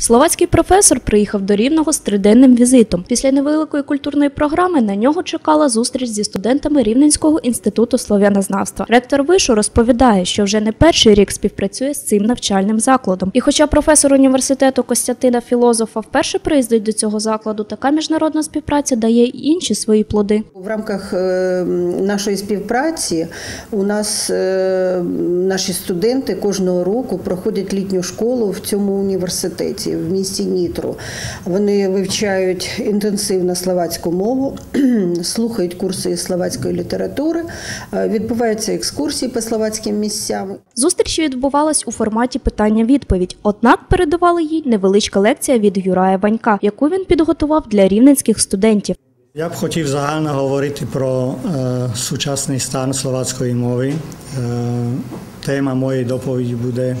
Словацький професор приїхав до Рівного з триденним візитом. Після невеликої культурної програми на нього чекала зустріч зі студентами Рівненського інституту слов'янознавства. Ректор вишу розповідає, що вже не перший рік співпрацює з цим навчальним закладом. І хоча професор університету Костянтина Філозофа вперше приїздить до цього закладу, така міжнародна співпраця дає й інші свої плоди. В рамках е, нашої співпраці у нас е, наші студенти кожного року проходять літню школу в цьому університеті в місті Нітру. Вони вивчають інтенсивно словацьку мову, слухають курси словацької літератури, е, відбуваються екскурсії по словацьким місцям. Зустріч відбувалась у форматі питання-відповідь. Однак передавала їй невеличка лекція від Юрая Ванька, яку він підготував для рівненських студентів. Я б хотів загально говорити про е, сучасний стан словацької мови. Е, тема моєї доповіді буде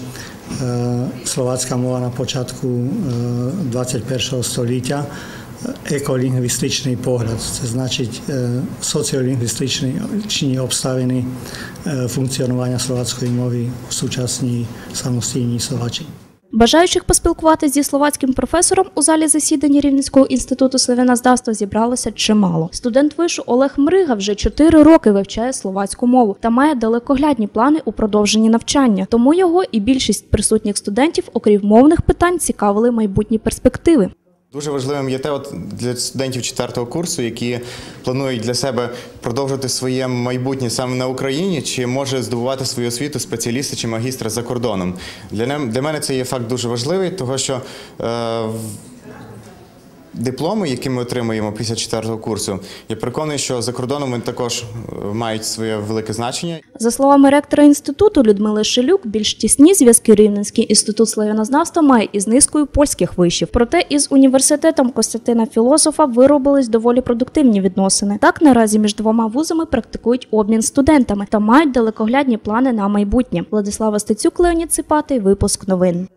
E, slovácka mluva na počiatku 21. stolíťa ekolingvističný pohľad, chce značiť e, sociolingvističný obstavený e, funkcionovania slováckej mluvy v súčasní samostíní Slovačiny. Бажаючих поспілкуватися зі словацьким професором у залі засідання Рівненського інституту славянознавства зібралося чимало. Студент вишу Олег Мрига вже 4 роки вивчає словацьку мову та має далекоглядні плани у продовженні навчання. Тому його і більшість присутніх студентів, окрім мовних питань, цікавили майбутні перспективи. Дуже важливим є те, от для студентів четвертого курсу, які планують для себе продовжити своє майбутнє саме на Україні, чи може здобувати свою освіту спеціаліста чи магістра за кордоном. Для, для мене це є факт дуже важливий, тому що е, дипломи, які ми отримуємо після четвертого курсу, я переконаний, що за кордоном вони також е, мають своє велике значення. За словами ректора інституту Людмили Шелюк, більш тісні зв'язки Рівненський інститут славянознавства має із низкою польських вишів. Проте із університетом Костянтина Філософа виробились доволі продуктивні відносини. Так наразі між двома вузами практикують обмін студентами та мають далекоглядні плани на майбутнє. Владислава Стецюк, Леонід Ципатий, випуск новин.